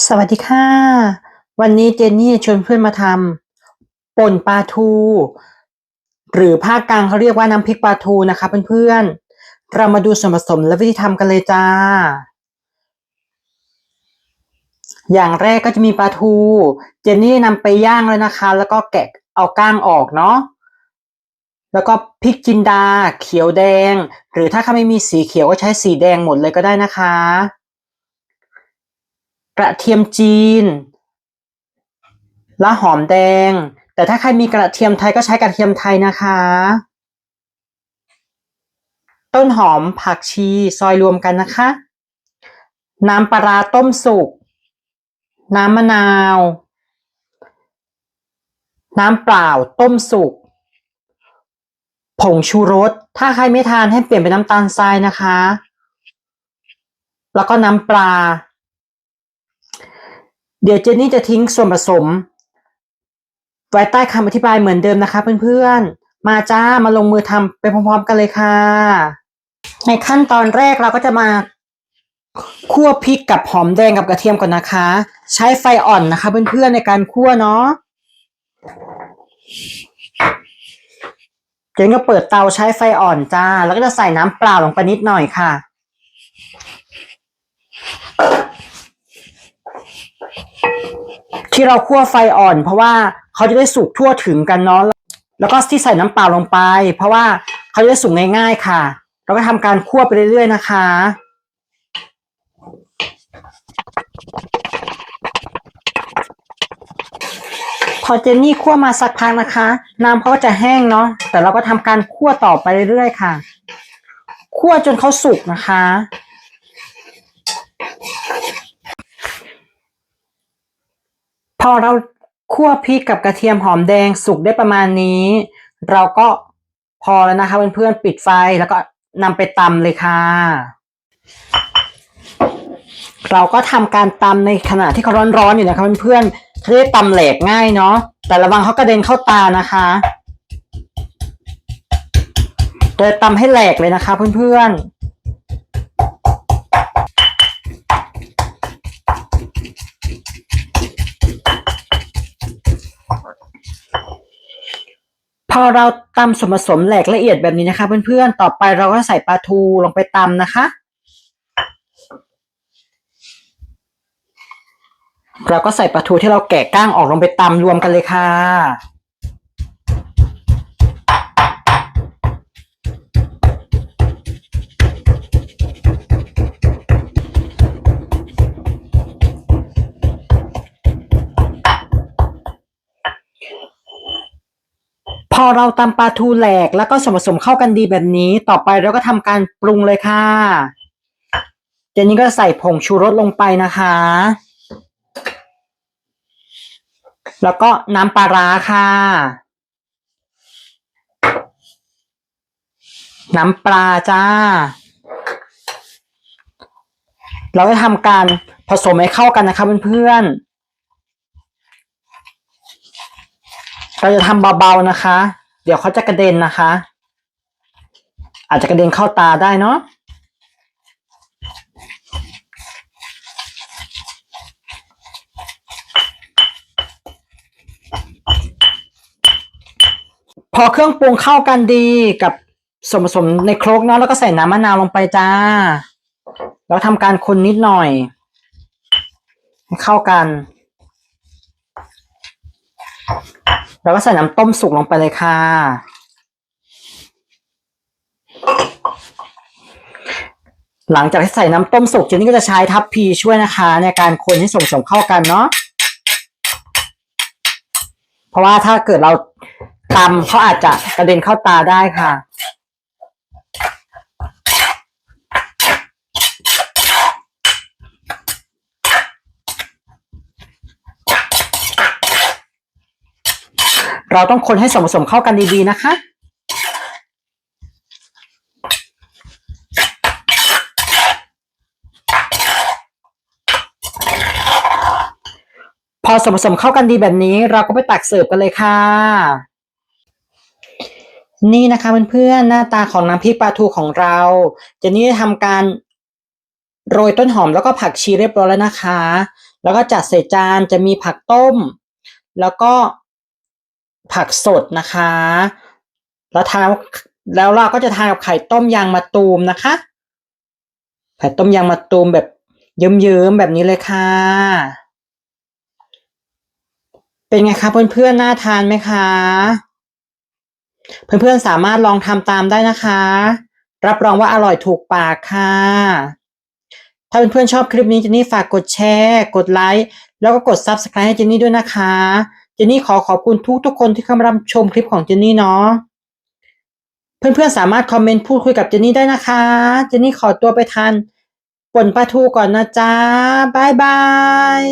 สวัสดีค่ะ วันนี้เจนนี่ชวนเพื่อนมาทำป่นปลาทู หรือภาคกลางเขาเรียกว่าน้ำพริกปลาทูนะคะเพื่อนๆเรามาดูส่วนผสมและวิธีทำกันเลยจ้า อย่างแรกก็จะมีปลาทู เจนนี่นำไปย่างเลยนะคะ แล้วก็แกะเอาก้างออกเนาะแล้วก็พริกจินดา เขียวแดง หรือถ้าเขาไม่มีสีเขียวก็ใช้สีแดงหมดเลยก็ได้นะคะ กระเทียมจีน และหอมแดง แต่ถ้าใครมีกระเทียมไทยก็ใช้กระเทียมไทยนะคะ ต้นหอมผักชีซอยรวมกันนะคะ น้ำปลาต้มสุก น้ำมะนาว น้ำเปล่าต้มสุก ผงชูรส ถ้าใครไม่ทานให้เปลี่ยนเป็นน้ำตาลทรายนะคะ แล้วก็น้ำปลา เดี๋ยวเจนนี่จะทิ้งส่วนผสม ไว้ใต้คำอธิบายเหมือนเดิมนะคะเพื่อนๆ มาจ้ามาลงมือทำไปพร้อมๆกันเลยค่ะ ในขั้นตอนแรกเราก็จะมาคั่วพริกกับหอมแดงกับกระเทียมก่อนนะคะ ใช้ไฟอ่อนนะคะเพื่อนๆในการคั่วเนาะเจนก็เปิดเตาใช้ไฟอ่อนจ้า แล้วก็จะใส่น้ำเปล่าลงไปนิดหน่อยค่ะ ที่เราคั่วไฟอ่อน เพราะว่าเขาจะได้สุกทั่วถึงกันเนาะแล้วก็ที่ใส่น้ำเปล่าลงไป เพราะว่าเขาจะได้สุกง่ายๆค่ะ เราก็ทำการคั่วไปเรื่อยๆนะคะพอเจนนี่คั่วมาสักพักนะคะ น้ำเขาก็จะแห้งเนาะแต่เราก็ทำการคั่วต่อไปเรื่อยๆค่ะ คั่วจนเขาสุกนะคะ พอเราคั่วพริกกับกระเทียมหอมแดงสุกได้ประมาณนี้ เราก็พอแล้วนะคะเพื่อนๆปิดไฟแล้วก็นำไปตำเลยค่ะ เราก็ทำการตำในขณะที่เขาร้อนๆอยู่นะคะเพื่อนๆเขาได้ตำแหลกง่ายเนาะแต่ระวังเขากระเด็นเข้าตานะคะโดยตำให้แหลกเลยนะคะเพื่อนๆ พอเราตำส่วนผสมแหลกละเอียดแบบนี้นะคะเพื่อนๆ ต่อไปเราก็ใส่ปลาทูลงไปตำนะคะ เราก็ใส่ปลาทูที่เราแกะก้างออกลงไปตำรวมกันเลยค่ะ พอเราตำปลาทูแหลกแล้วก็ส่วนผสมเข้ากันดีแบบนี้ ต่อไปเราก็ทำการปรุงเลยค่ะเจนนี่ก็ใส่ผงชูรสลงไปนะคะ แล้วก็น้ำปลาร้าค่ะ น้ำปลาจ้า เราจะทำการผสมให้เข้ากันนะคะเพื่อนๆ เราจะทำเบาๆนะคะ เดี๋ยวเขาจะกระเด็นนะคะ อาจจะกระเด็นเข้าตาได้เนาะพอเครื่องปรุงเข้ากันดีกับส่วนผสมในโครกเนาะแล้วก็ใส่น้ำมะนาวลงไปจ้า แล้วทำการคนนิดหน่อย ให้เข้ากัน แล้วก็ใส่น้ำต้มสุกลงไปเลยค่ะ หลังจากที่ใส่น้ำต้มสุกเจนนี่ก็จะใช้ทัพพีช่วยนะคะ ในการคนให้ส่งสมเข้ากันเนาะเพราะว่าถ้าเกิดเราตำเขาอาจจะกระเด็นเข้าตาได้ค่ะ เราต้องคนให้ส่วนผสมเข้ากันดีๆนะคะ พอส่วนผสมเข้ากันดีแบบนี้ เราก็ไปตักเสิร์ฟกันเลยค่ะ นี่นะคะเพื่อนๆหน้าตาของน้ำพริกปลาทูของเราเจนนี่ได้ทำการโรยต้นหอมแล้วก็ผักชีเรียบร้อยแล้วนะคะ แล้วก็จัดใส่จานจะมีผักต้ม แล้วก็ ผักสดนะคะ แล้วทานแล้วเราก็จะทานกับไข่ต้มยางมะตูมนะคะ ไข่ต้มยางมะตูมแบบเยิ้มๆแบบนี้เลยค่ะ เป็นไงคะเพื่อนๆน่าทานไหมคะ เพื่อนๆสามารถลองทำตามได้นะคะ รับรองว่าอร่อยถูกปากค่ะ ถ้าเพื่อนๆชอบคลิปนี้เจนนี่ฝากกดแชร์ กดไลค์แล้วก็กด Subscribe ให้เจนนี่ด้วยนะคะ เจนนี่ขอขอบคุณทุกทุกคนที่เข้ามารับชมคลิปของเจนนี่เนาะเพื่อนๆสามารถคอมเมนต์พูดคุยกับเจนนี่ได้นะคะ เจนนี่ขอตัวไปทานป่นปลาทูก่อนนะจ๊ะบ๊ายบาย